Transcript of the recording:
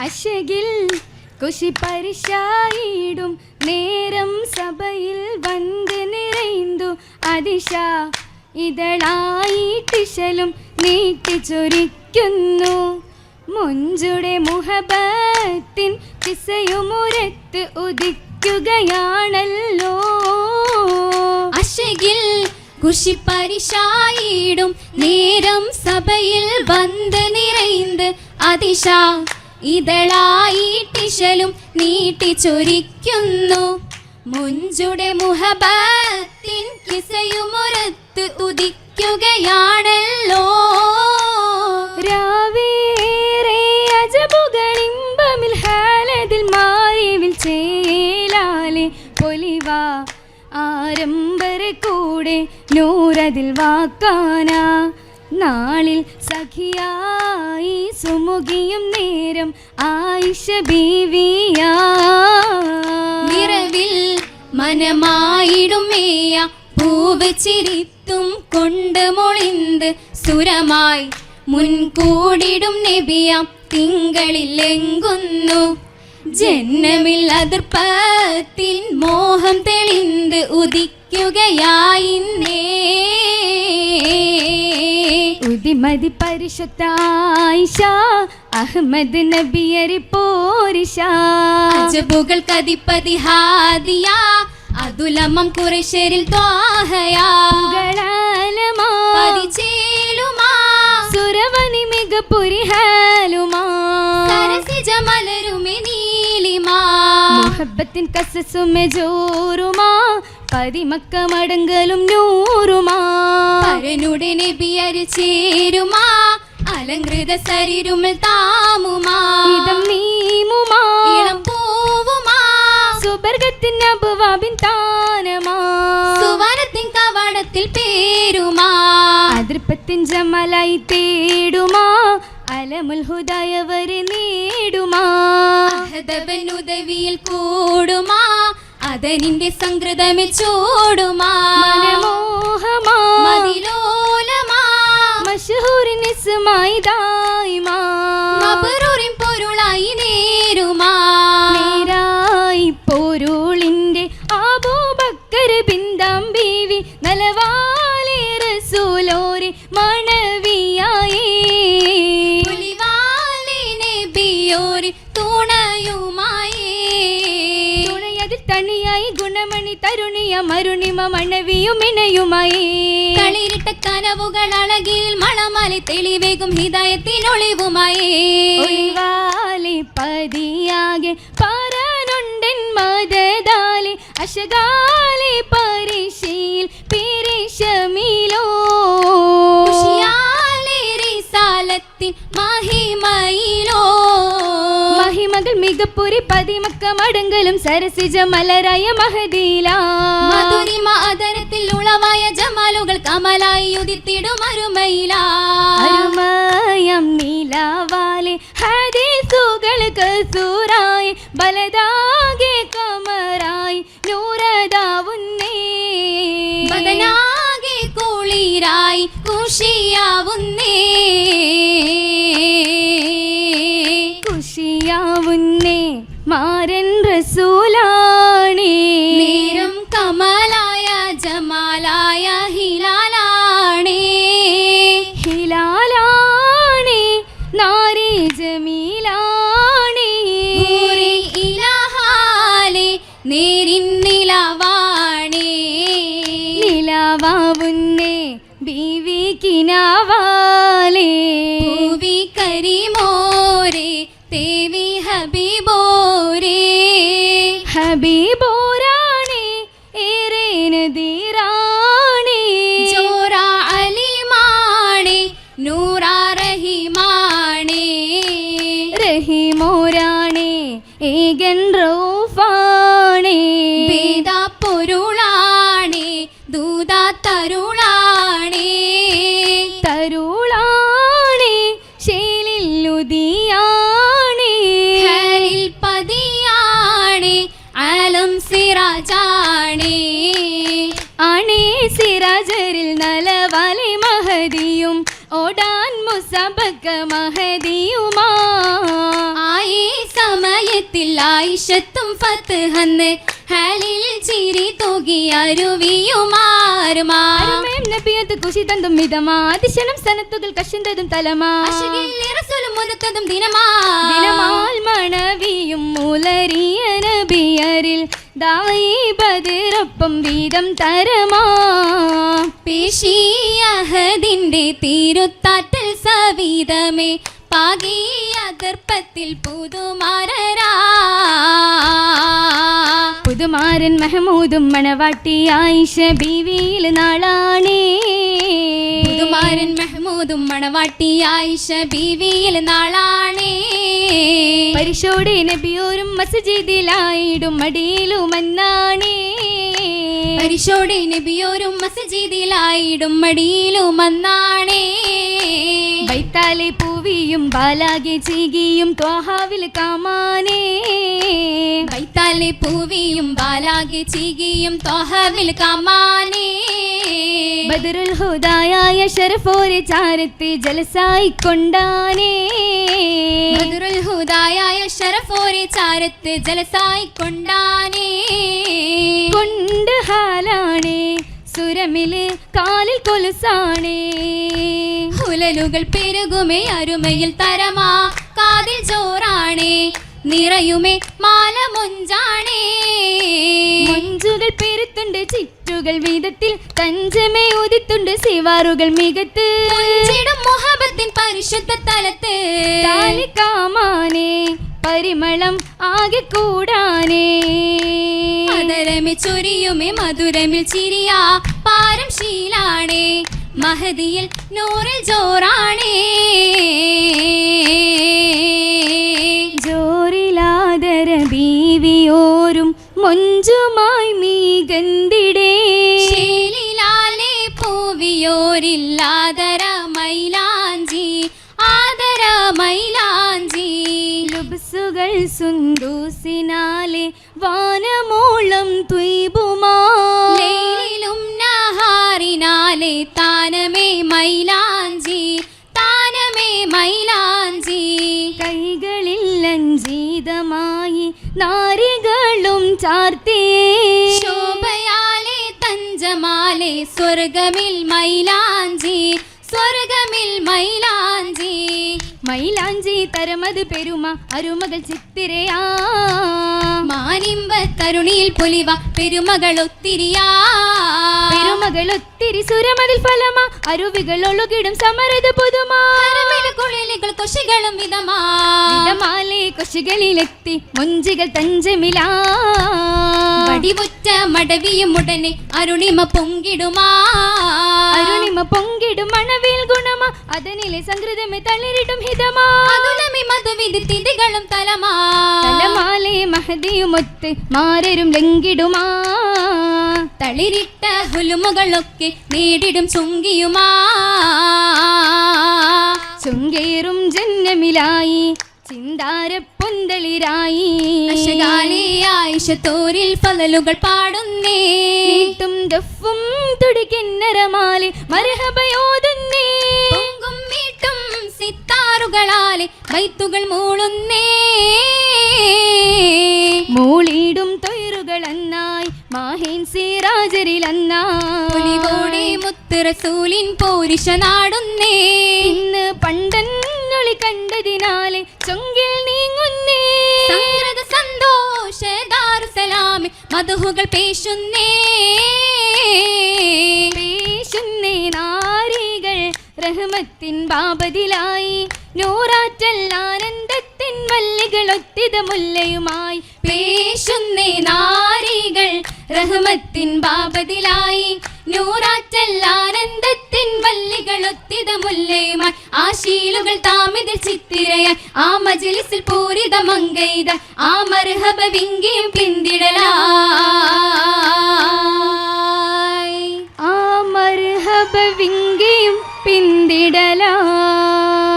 അശകിൽ കുശി പരിശായിടും. നേരം സഭയിൽ വന്ന് നിറൈന്തു. അതിശ ഇതളായിട്ടിശലും നീട്ടി ചൊരിക്കുന്നു. മുഞ്ചുടെ മുഹബത്തിൻ കിസയുമുരത്ത് ഉദിക്കുകയാണല്ലോ. അശകിൽ കുശിപ്പരിശായിടും നേരം സഭയിൽ വന്ന് നിറൈந்து അതിശ ഇതളായിട്ടിശലും നീട്ടി ചൊരിക്കുന്നു മുഞ്ചുടെ മുഹബത്തിൻ കിസയുമുരത്ത് ഉദിക്കുകയാണല്ലോ. രാവേറെ അജബുകളിമ്പമിൽ ഹാലതിൽ മാറിവിൽ ചേലാലെ പൊലിവാ. ആരംബരെ കൂടെ നൂറതിൽ വാക്കാന. നാളിൽ സഖിയായി സുമുഖിയും നേരം ആയിഷ ബീവിയാ. മനമായിടുമേയ പൂവ് ചിരിത്തും കൊണ്ട് മൊളിന്ത് സുരമായി മുൻകൂടിടും നബിയാം തിങ്കളിൽ എങ്കുന്നു ജന്മമിൽ അതിർപ്പത്തിൻ മോഹം തെളിന്ത് ഉദിക്കുകയായിന്നേ. ഉദിമതി പരിശുദ്ധ ആയിഷ അഹമ്മദ് നബിയരി പോരിഷ അജബുകൾ കതിപ്പതി ഹാദിയ അതുലമം കുറശരിൽ ത്വാഹയാ. കളാലമാ പതിച്ചേലുമാ. സുരവനി മിക പുരിഹാലുമാ നീലിമാ മുഹബത്തിൻ കസസുമെ ജോറുമാ പതിമക്ക മടങ്കലും നൂറുമാ. പരനുടെ നബിയര് ചേരുമാ അലങ്കൃത ശരീരമൽ താമുമാ. ഇതം നീമുമാ. ഇളം പൂവുമാ. സുബർഗത്തിൻ അബുവാബിൻ താനമാ. സുവനത്തിൻ കവാടത്തിൽ പേരുമാ. അതിർപ്പത്തിൻ ജമലായി തേടുമാ. അലമുൽ ഹുദായവരെ നേടുമാ. അഹദബൻ ഉദവിയിൽ കൂടുമാ. അതനിന്റെ സംഗ്രതമേ ചോടുമാ. മനമോഹമാ. മതിലോലമാ. മഷഹൂറിൻ ഇസ്മായി തുണയുമായേ. തുണയതിൽ തണിയായി ഗുണമണി തരുണിയ മരുണിമ മണവിയും ഇണയുമായി കളിരിട്ട കനവുകൾ അളകിയിൽ മണമാലി തെളിവേകും ഹിതായത്തിനൊളിവുമായേ. പതിയാകെ പാരാനുണ്ടൻ മദദാലെ അശകാലെ മഹിമകൾ മികപ്പുരി പതിമക്ക മടങ്കലും സരസിജ മലരായ മഹദീല. മധുരിമ അതരത്തിൽ ഉളവായ ജമാലുകൾ കമലായി ഉദിത്തിടും അരുമയിലാ. അരുമയം നീലാവാലെ ഹദീസുകൾ കസൂറായി ബലദാകെ കമറായി നൂറതാവുന്നേ. ബദനാകെ കുളിരായി കുഷിയാവുന്നേ തേവി ഹബീബോരേ. ഹബീബോരാണേ ഏറെ നദീറാണേ. ജോറ അലിമാണേ നൂറ റഹിമാണേ. റഹിമോരാണേ ഏകൻ റൗഫാണേ. വേദ പൊരുളാണേ ദൂത തരുളാണേ സിറാജരിൽ നലവാലെ മഹദിയും ഓടാൻ മുസബക്ക മഹദിയുമാ ആയി സമയത്തിൽ ആയിഷത്തും ഫത്ത്ഹന്ന് ഹാലിൽ ചിരി തൂകി അരുവിയുമാറുമാറും അരുമയും നബിയത്ത് കുശി തന്തും മിതമാ. അതിശനം സനത്തുകൾ കശന്തതും തലമാ. റസൂലും മുനത്തതും ദിനമാ. ദിനമാൽ മണവിയും മൂലരിയ നബിയരിൽ ദായി ബദിറൊപ്പം വീതം തരമാ. പേശിയഹദിന്റെ തീരുത്താറ്റൽ സവിധമേ പാകി അഗർപ്പത്തിൽ പുതുമാരരാ. പുതുമാരൻ മെഹമൂദും മണവാട്ടി ആയിഷ ബീവിയിൽ നാളാണേ. പുതുമാരൻ മെഹ്മൂദും മണവാട്ടി ആയിഷ ബീവിയിൽ നാളാണേ. പരിശോടെ നബിയോരും മസ്ജിദിലായിടും മടിയിലും അന്നാണേ പരിശോടെ നബിയോരും മസ്ജിദിലായിടും മടിയിലും അന്നാണേ വൈത്താലെ പൂവിയും ബാലാകെ ചീകിയും ത്വാഹാവിൽ കാമാനേ. വൈത്താലെ പൂവിയും ബാലാകെ ചീകിയും ത്വാഹാവിൽ കമാനേ. ബദറുൽ ഹുദായായ ഷറഫോരെ ചാരത്തെ ജലസായി കൊണ്ടാനേ. ബദറുൽ ഹുദായായ ഷറഫോരെ ചാരത്തെ ജലസായി കൊണ്ടാനേ. കൊണ്ട് ഹാലാണേ സുരമിൽ കാലിൽ കൊലുസാണേ. ഹുലലുകൾ പെരുകുമേ അരുമയിൽ തരമാ കാതിൽ ചോറാണേ നിറയുമേ മാല മുഞ്ചാണേ. മഞ്ചുകൾ പെരുത്തുണ്ട് ചിറ്റുകൾ വീതത്തിൽ തഞ്ചമേ ഉദിത്തുണ്ട് സിവാറുകൾ മികത്ത്. മുഹബത്തിൻ പരിശുദ്ധ തലത്ത്. താലി കാമാനേ പരിമളം ആകെ കൂടാനേ. മധുരമേ ചൊരിയുമേ മധുരമിൽ ചിരിയാ പാരം ശീലാണേ. മഹദിയിൽ നൂറിൽ ജോറാണേ. സുന്ദൂസിനാലെ വാനമോളം ലൈലിലും നഹാറിനാലെ താനമേ മൈലാഞ്ചി താനമേ മൈലാഞ്ചി. കൈകളിൽ ലഞ്ജിതമായി നാരികളും ചാർത്തിയേ ശോഭയാലെ തഞ്ചമാലെ സ്വർഗമിൽ മൈലാഞ്ചി സ്വർഗമിൽ മൈലാഞ്ചി. മൈലാഞ്ചി തരമത് പെരുമ അരുമകൾ ചിത്തിരയാ. മാനിമ്പ തരുണിയിൽ പൊലിവ പെരുമകൾ ഒത്തിരിയാ. പെരുമകൾ ഒത്തിരി സുരമതിൽ ഫലമ അരുവികൾ ഒഴുകിടും സമരത് പുതുമാ. കുളിലുകൾ കൊശികളും വിധമാ വിധമാലെ കൊശികളിലെത്തി മൊഞ്ചികൾ തഞ്ചമിലാ. വടിവുറ്റ മടവിയും ഉടനെ അരുണിമ പൊങ്കിടുമാ. അരുണിമ പൊങ്കിടും മണവിൽ ഗുണമാ അതനിലെ സംഗൃതമേ തളിരിടും ഹിതമാ അതുലമി മധുവിധി തിഥികളും തലമാ. തലമാലെ മഹദിയുമൊത്ത് മാരരും ലംഘിടുമാ. തളിരിട്ട ഹുലുമുകളൊക്കെ നേടിടും ചുങ്കിയുമാ. ചുങ്കേറും ജന്മമിലായി ചിന്താര പൊന്തളിരായി അശകാലേ ആയിഷത്തോരിൽ പതലുകൾ പാടുന്നേ. തും ദഫും തുടിക്കിന്നരമാലെ മരഹബയോതുന്നേ വൈത്തുകൾ മൂളുന്നേ. മൂളിടും തൊയറുകൾ അന്നായി മാഹിൻ സീരാജരിൽ ഒലിവോടെ മുത്ത് പോരിഷ നാടുന്നേ. ഇന്ന് പണ്ടന്നൊളി കണ്ടതിനാലെ ചൊങ്കിൽ നീങ്ങുന്നേ. സംഗ്രത സന്തോഷ ദാറുസലാമി മധുഹുകൾ പേശുന്നേ. പേശുന്നേ നാരികൾ റഹ്മത്തിൻ ബാബതിലായി നൂറാറ്റല്ലാനന്ദത്തിൻ മല്ലികളൊത്തിത മുല്ലയുമായി പേശുന്നേ നാരികൾ റഹ്മത്തിൻ ബാബതിലായി നൂറാറ്റല്ലാനന്ദത്തിൻ വല്ലികളൊത്തിത മുല്ലയുമായി ആ ശീലുകൾ താമിതിൽ ചിത്തിരയായി. ആ മജലിസിൽ പൂരിത മങ്കൈത ആ മർഹബ വിങ്കിയും പിന്തിടലായി. ആ മർഹബ വിങ്കിയും പിന്തിടലായി.